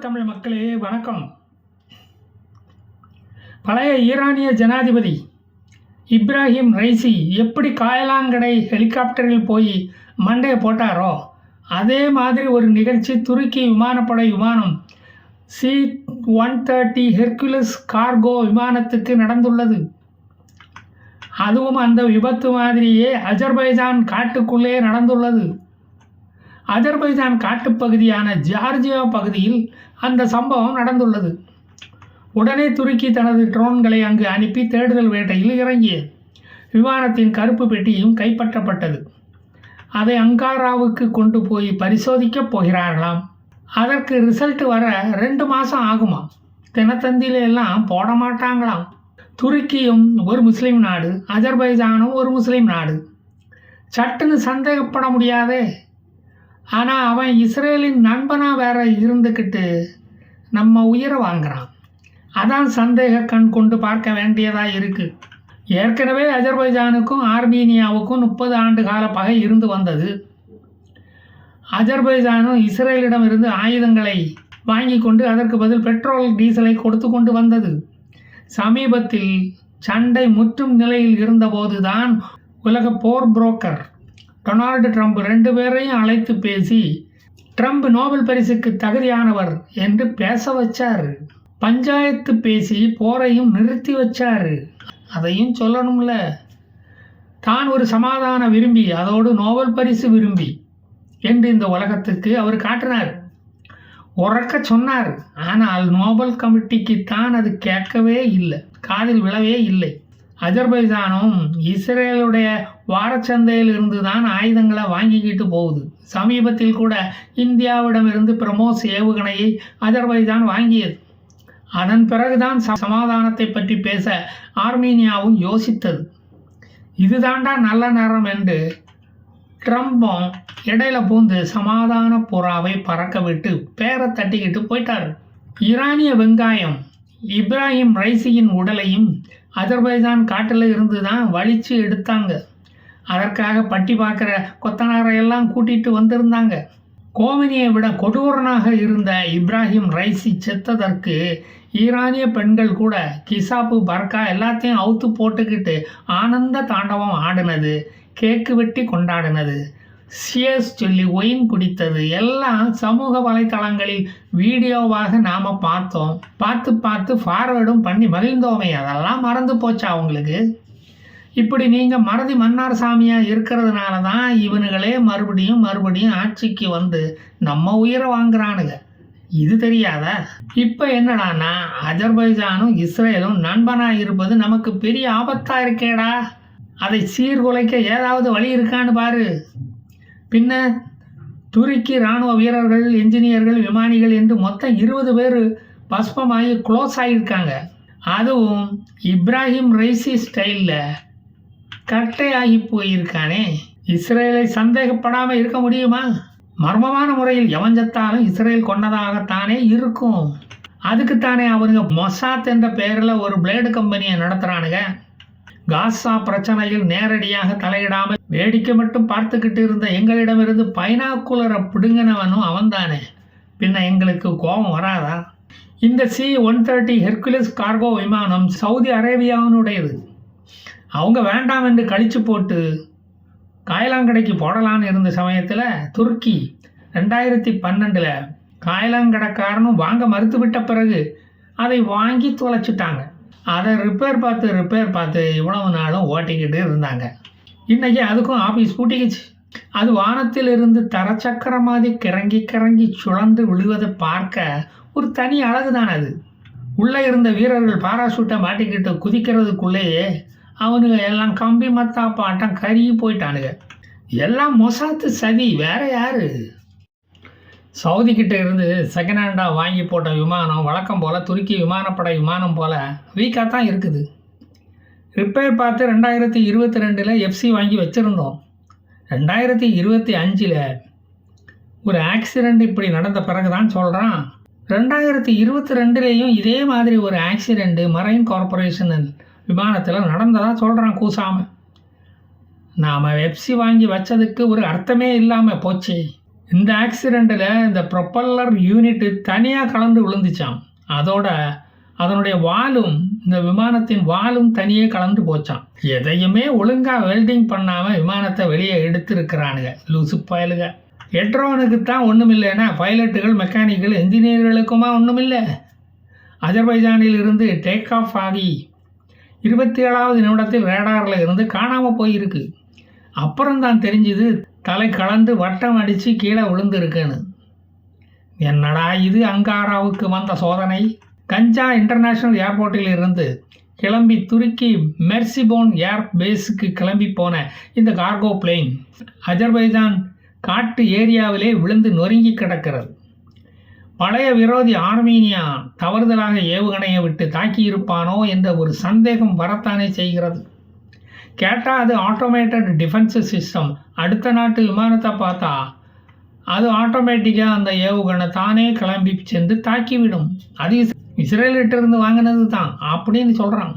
தமிழ் மக்களே வணக்கம். பழைய ஈரானிய ஜனாதிபதி இப்ராஹிம் ரைசி எப்படி காயலாங்கடை ஹெலிகாப்டரில் போய் மண்டையை போட்டாரோ அதே மாதிரி ஒரு நிகழ்ச்சி துருக்கி விமானப்படை விமானம் C one thirty Hercules cargo விமானத்துக்கு நடந்துள்ளது. அதுவும் அந்த விபத்து மாதிரியே அஜர்பைஜான் காட்டுக்குள்ளே நடந்துள்ளது. அஜர்பைஜான் காட்டுப்பகுதியான ஜார்ஜியா பகுதியில் அந்த சம்பவம் நடந்துள்ளது. உடனே துருக்கி தனது ட்ரோன்களை அங்கு அனுப்பி தேடுதல் வேட்டையில் இறங்கியது. விமானத்தின் கருப்பு பெட்டியும் கைப்பற்றப்பட்டது. அதை அங்காராவுக்கு கொண்டு போய் பரிசோதிக்கப் போகிறார்களாம். அதற்கு ரிசல்ட் வர ரெண்டு மாதம் ஆகுமா தினத்தந்தியில எல்லாம் போட மாட்டாங்களாம். துருக்கியும் ஒரு முஸ்லீம் நாடு அஜர்பைஜானும் ஒரு முஸ்லீம் நாடு. சட்டுன்னு சந்தேகப்பட முடியாதே. ஆனால் அவன் இஸ்ரேலின் நண்பனாக வேற இருந்துக்கிட்டு நம்ம உயிரை வாங்குறான். அதான் சந்தேக கண் கொண்டு பார்க்க வேண்டியதாக இருக்குது ஏற்கனவே அஜர்பைஜானுக்கும் ஆர்மீனியாவுக்கும் முப்பது ஆண்டு கால பகை இருந்து வந்தது. அஜர்பைஜானும் இஸ்ரேலிடம் இருந்து ஆயுதங்களை வாங்கி கொண்டு அதற்கு பதில் பெட்ரோல் டீசலை கொடுத்து கொண்டு வந்தது. சமீபத்தில் சண்டை முற்றும் நிலையில் இருந்தபோதுதான் உலக போர் புரோக்கர் டொனால்டு ட்ரம்ப் ரெண்டு பேரையும் அழைத்து பேசி ட்ரம்ப் நோபல் பரிசுக்கு தகுதியானவர் என்று பேச வச்சார். பஞ்சாயத்து பேசி போரையும் நிறுத்தி வச்சார். அதையும் சொல்லணும்ல. தான் ஒரு சமாதான விரும்பி அதோடு நோபல் பரிசு விரும்பி என்று இந்த உலகத்துக்கு அவர் காட்டினார். உறக்க சொன்னார். ஆனால் நோபல் கமிட்டிக்கு தான் அது கேட்கவே இல்லை. காதில் விழவே இல்லை. அஜர்பைஜானும் இஸ்ரேலுடைய வாரச்சந்தையில் இருந்து தான் ஆயுதங்களை வாங்கிக்கிட்டு போகுது. சமீபத்தில் கூட இந்தியாவிடமிருந்து பிரமோஸ் ஏவுகணையை அஜர்பைஜான் வாங்கியது. அதன் பிறகுதான் ச- சமாதானத்தை பற்றி பேச ஆர்மீனியாவும் யோசித்தது. இதுதாண்டா நல்ல நேரம் என்று ட்ரம்பும் இடையில பூந்து சமாதான புறாவை பறக்க விட்டு பேரை தட்டிக்கிட்டு போயிட்டார். ஈரானிய வெங்காயம் இப்ராஹிம் ரைசியின் உடலையும் அஜர்பைஜான் காட்டில் இருந்து தான் வலிச்சு எடுத்தாங்க. அதற்காக பட்டி பார்க்குற கொத்தனாரையெல்லாம் கூட்டிட்டு வந்திருந்தாங்க. கோமினியை விட கொடூரனாக இருந்த இப்ராஹிம் ரைசி செத்ததற்கு ஈரானிய பெண்கள் கூட கிசாப்பு பர்கா எல்லாத்தையும் அவுத்து போட்டுக்கிட்டு ஆனந்த தாண்டவம் ஆடினது கேக்கு வெட்டி கொண்டாடினது. சியர்ஸ் சொல்லி ஒயின் குடித்தது. எல்லாம் சமூக வலைத்தளங்களில் வீடியோவாக நாம் பார்த்தோம். பார்த்து பார்த்து ஃபார்வேர்டும் பண்ணி மகிழ்ந்தோமே. அதெல்லாம் மறந்து போச்சா அவங்களுக்கு இப்படி நீங்கள் மறதி மன்னார் சாமியாக இருக்கிறதுனால தான் இவனுங்களே மறுபடியும் மறுபடியும் ஆட்சிக்கு வந்து நம்ம உயிரை வாங்குறானுங்க. இது தெரியாதா? இப்போ என்னடான்னா அஜர்பைஜானும் இஸ்ரேலும் நண்பனாக இருப்பது நமக்கு பெரிய ஆபத்தாக இருக்கேடா. அதை சீர்குலைக்க ஏதாவது வழி இருக்கான்னு பாரு. பின்ன துருக்கி இராணுவ வீரர்கள் என்ஜினியர்கள் விமானிகள் என்று மொத்தம் இருபது பேர் பஸ்பமாகி க்ளோஸ் ஆகியிருக்காங்க அதுவும் இப்ராஹிம் ரைசி ஸ்டைலில் கட்டையாகி போயிருக்கானே. இஸ்ரேலை சந்தேகப்படாமல் இருக்க முடியுமா? மர்மமான முறையில் எவன் செத்தாலும் இஸ்ரேல் கொண்டதாகத்தானே இருக்கும். அதுக்குத்தானே அவனுங்க மொசாத் என்ற பெயரில் ஒரு பிளேடு கம்பெனியை நடத்துகிறானுங்க காசா பிரச்சனையில் நேரடியாக தலையிடாமல் வேடிக்கை மட்டும் பார்த்துக்கிட்டு இருந்த எங்களிடமிருந்து பைனாக்குலரை பிடுங்கினவனும் அவன்தானே. பின்ன எங்களுக்கு கோபம் வராதா? இந்த C one thirty Hercules cargo விமானம் சவுதி அரேபியாவினுடையது. அவங்க வேண்டாம் என்று கழிச்சு போட்டு காயலாங்கடைக்கு போடலான்னு இருந்த சமயத்தில் துருக்கி ரெண்டாயிரத்தி பன்னெண்டில் காயலாங்கடைக்காரனும் வாங்க மறுத்துவிட்ட பிறகு அதை வாங்கி தொலைச்சிட்டாங்க. அதை ரிப்பேர் பார்த்து ரிப்பேர் பார்த்து இவ்வளவு நாளும் ஓட்டிக்கிட்டு இருந்தாங்க. இன்னைக்கு அதுக்கும் ஆஃபீஸ் பூட்டிக்கிச்சு. அது வானத்தில் இருந்து தரச்சக்கர மாதிரி கிறங்கி கிறங்கி சுழந்து விழுவதை பார்க்க ஒரு தனி அழகு தான் அது. உள்ளே இருந்த வீரர்கள் பாராசூட்டை மாட்டிக்கிட்டு குதிக்கிறதுக்குள்ளேயே அவனுங்க எல்லாம் கம்பி மத்தா பாட்டம் கருகி போயிட்டானுங்க. எல்லாம் மொசாத்து சதி வேற யாரு? சவுதி கிட்ட இருந்து செகண்ட் ஹேண்டாக வாங்கி போட்ட விமானம் வழக்கம் போல் துருக்கி விமானப்படை விமானம் போல் வீக்காக தான் இருக்குது. ரிப்பேர் பார்த்து ரெண்டாயிரத்தி இருபத்தி ரெண்டில் எஃப்சி வாங்கி வச்சுருந்தோம். ரெண்டாயிரத்தி இருபத்தி அஞ்சில் ஒரு ஆக்சிடெண்ட் இப்படி நடந்த பிறகு தான் சொல்கிறான் ரெண்டாயிரத்தி இருபத்தி ரெண்டுலேயும் இதே மாதிரி ஒரு ஆக்சிடெண்ட்டு மரைன் கார்பரேஷன் விமானத்தில் நடந்ததாக சொல்கிறான் கூசாமல் நாம் எஃப்சி வாங்கி வச்சதுக்கு ஒரு அர்த்தமே இல்லாமல் போச்சு. இந்த ஆக்சிடெண்ட்டில் இந்த ப்ரொப்பல்லர் யூனிட்டு தனியாக கலந்து விழுந்துச்சாம். அதோட அதனுடைய வாலும் இந்த விமானத்தின் வாலும் தனியே கலந்து போச்சான் எதையுமே ஒழுங்காக வெல்டிங் பண்ணாமல் விமானத்தை வெளியே எடுத்திருக்கிறானுங்க. லூசு பயலுக. எட்ரோனுக்கு தான் ஒன்றும் இல்லைன்னா பைலட்டுகள் மெக்கானிக்கல் என்ஜினியர்களுக்குமா ஒன்றும் இல்லை அஜர்பைஜானில் இருந்து டேக் ஆஃப் ஆகி இருபத்தி ஏழாவது நிமிடத்தில் ரேடாரில் இருந்து காணாமல் போயிருக்கு. அப்புறம் தான் தெரிஞ்சுது தலை கலந்து வட்டம் அடித்து கீழே விழுந்திருக்குன்னு. என்னடா இது அங்காராவுக்கு வந்த சோதனை? கஞ்சா இன்டர்நேஷ்னல் ஏர்போர்ட்டில் இருந்து கிளம்பி துருக்கி மெர்சிபோன் ஏர் பேஸுக்கு கிளம்பி போன இந்த கார்கோ பிளேன் அஜர்பைஜான் காட்டு ஏரியாவிலே விழுந்து நொறுங்கி கிடக்கிறது. பழைய விரோதி ஆர்மீனியா தவறுதலாக ஏவுகணையை விட்டு தாக்கியிருப்பானோ என்ற ஒரு சந்தேகம் வரத்தானே செய்கிறது. கேட்டால் அது ஆட்டோமேட்டட் டிஃபென்ஸ் சிஸ்டம் அடுத்த நாட்டு விமானத்தை பார்த்தா அது ஆட்டோமேட்டிக்காக அந்த ஏவுகணை தானே கிளம்பி சென்று தாக்கிவிடும். அது இஸ்ரேலிட்டிருந்து இருந்து வாங்கினது தான் அப்படின்னு சொல்கிறான்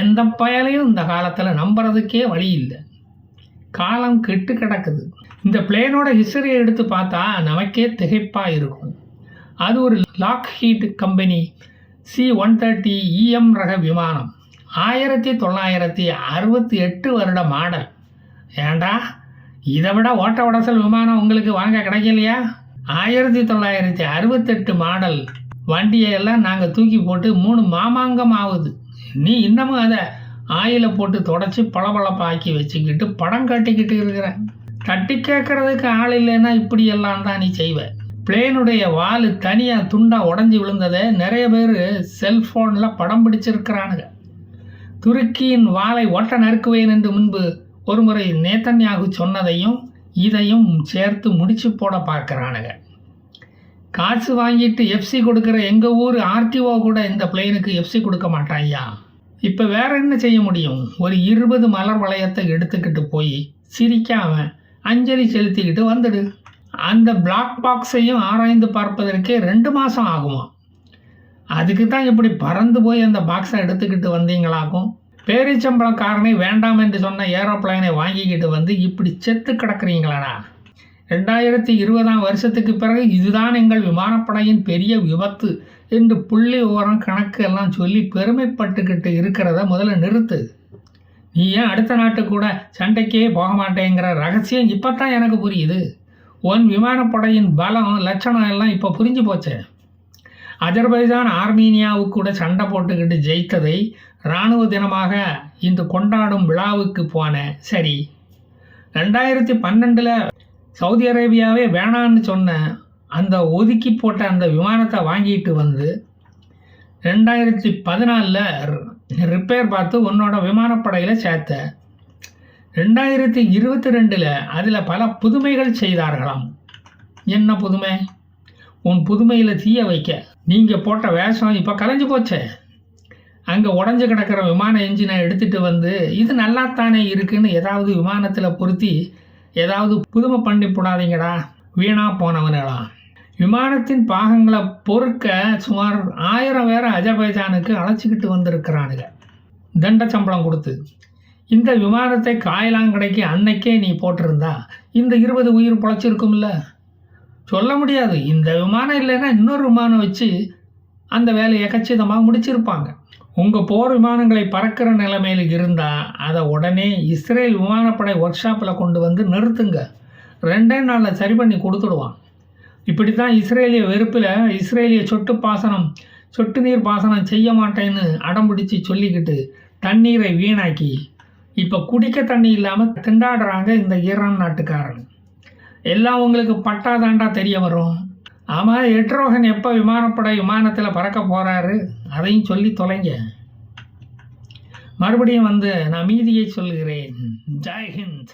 எந்த பயலையும் இந்த காலத்தில் நம்புறதுக்கே வழி இல்லை. காலம் கெட்டு கிடக்குது. இந்த பிளேனோட ஹிஸ்டரியை எடுத்து பார்த்தா நமக்கே திகைப்பாக இருக்கும். அது ஒரு Lockheed company C one thirty E M ரக விமானம். ஆயிரத்தி தொள்ளாயிரத்தி அறுபத்தி எட்டு வருட மாடல். ஏண்டா? இதை விட ஓட்ட உடசல் விமானம் உங்களுக்கு வாங்க கிடைக்கலையா? ஆயிரத்தி தொள்ளாயிரத்தி அறுபத்தெட்டு மாடல் வண்டியை எல்லாம் நாங்கள் தூக்கி போட்டு மூணு மாமாங்கம் ஆகுது நீ இன்னமும் அதை ஆயிலை போட்டு தொடச்சி பளபளப்பாக்கி வச்சுக்கிட்டு படம் கட்டிக்கிட்டு இருக்கிற. தட்டி கேட்கறதுக்கு ஆள் இல்லைன்னா இப்படியெல்லாம் தான் நீ செய்வ. பிளேனுடைய வால் தனியாக துண்டாக உடஞ்சி விழுந்ததை நிறைய பேர் செல்ஃபோனில் படம் பிடிச்சிருக்கிறானுங்க. துருக்கியின் வாளை ஒட்ட நறுக்குவேன் என்று முன்பு ஒருமுறை நேத்தன்யாகு சொன்னதையும் இதையும் சேர்த்து முடிச்சு போட பார்க்குறானுங்க. காசு வாங்கிட்டு எஃப்சி கொடுக்குற எங்கள் ஊர் ஆர்டிஓ கூட இந்த பிளேனுக்கு எஃப்சி கொடுக்க மாட்டான்யா இப்போ வேற என்ன செய்ய முடியும்? ஒரு இருபது மலர் வளையத்தை எடுத்துக்கிட்டு போய் சிரிக்காம அஞ்சலி செலுத்திக்கிட்டு வந்துடு. அந்த பிளாக் பாக்ஸையும் ஆராய்ந்து பார்ப்பதற்கே ரெண்டு மாதம் ஆகுமா? அதுக்கு தான் இப்படி பறந்து போய் அந்த பாக்ஸை எடுத்துக்கிட்டு வந்தீங்களாக்கும்? பேரிச்சம்பளக்காரனை வேண்டாம் என்று சொன்ன ஏரோப்ளைனை வாங்கிக்கிட்டு வந்து இப்படி செத்து கிடக்குறீங்களாடா? ரெண்டாயிரத்தி இருபதாம் வருஷத்துக்கு பிறகு இதுதான் எங்கள் விமானப்படையின் பெரிய விபத்து என்று புள்ளி விவரம் கணக்கு எல்லாம் சொல்லி பெருமைப்பட்டுக்கிட்டு இருக்கிறத முதல்ல நிறுத்து. நீ ஏன் அடுத்த நாட்டு கூட சண்டைக்கே போக மாட்டேங்கிற ரகசியம் இப்போ தான் எனக்கு புரியுது. உன் விமானப்படையின் பலம் லட்சணம் எல்லாம் இப்போ புரிஞ்சு போச்சே. அஜர்பைஜான் ஆர்மீனியாவுக்கு கூட சண்டை போட்டுக்கிட்டு ஜெயித்ததை இராணுவ தினமாக இன்று கொண்டாடும் விழாவுக்கு போனேன். சரி. ரெண்டாயிரத்தி பன்னெண்டில் சவுதி அரேபியாவே வேணான்னு சொன்ன அந்த ஒதுக்கி போட்ட அந்த விமானத்தை வாங்கிட்டு வந்து ரெண்டாயிரத்தி பதினாலில் ரிப்பேர் பார்த்து உன்னோட விமானப்படையில் சேர்த்த. ரெண்டாயிரத்தி இருபத்தி ரெண்டில் அதில் பல புதுமைகள் செய்தார்களாம். என்ன புதுமை? உன் புதுமையில் தீய வைக்க. நீங்கள் போட்ட வேஷம் இப்போ கலைஞ்சு போச்சே. அங்கே உடஞ்சி கிடக்கிற விமான என்ஜினை எடுத்துகிட்டு வந்து இது நல்லாத்தானே இருக்குன்னு ஏதாவது விமானத்தில் பொருத்தி ஏதாவது புதுமை பண்ணி போடாதீங்கடா. வீணாக போனவனுங்களா விமானத்தின் பாகங்களை பொறுக்க சுமார் ஆயிரம் பேரை அஜர்பைஜானுக்கு அழைச்சிக்கிட்டு வந்திருக்கிறானுங்க. தண்ட சம்பளம் கொடுத்து. இந்த விமானத்தை காயலாங்கடைக்கு அன்னைக்கே நீ போட்டிருந்தா இந்த இருபது உயிர் பொழைச்சிருக்கும்ல. சொல்ல முடியாது. இந்த விமானம் இல்லைன்னா இன்னொரு விமானம் வச்சு அந்த வேலையை கச்சிதமாக முடிச்சிருப்பாங்க. உங்கள் போர் விமானங்களை பறக்கிற நிலைமையில் இருந்தால் அதை உடனே இஸ்ரேல் விமானப்படை ஒர்க் ஷாப்பில் கொண்டு வந்து நிறுத்துங்க. ரெண்டே நாளில் சரி பண்ணி கொடுத்துடுவான். இப்படி தான் இஸ்ரேலிய வெறுப்பில் இஸ்ரேலிய சொட்டு பாசனம் சொட்டு நீர் பாசனம் செய்ய மாட்டேன்னு அடம் பிடிச்சி சொல்லிக்கிட்டு தண்ணீரை வீணாக்கி இப்போ குடிக்க தண்ணி இல்லாமல் திண்டாடுறாங்க இந்த ஈரான் நாட்டுக்காரன். எல்லாம் உங்களுக்கு பட்டாதாண்டா தெரிய வரும். ஆமாம் எட்ரோகன் எப்போ விமானப்படை விமானத்தில் பறக்க போகிறாரு அதையும் சொல்லி தொலைங்க. மறுபடியும் வந்து நான் மீதியை சொல்கிறேன் ஜெய்ஹிந்த்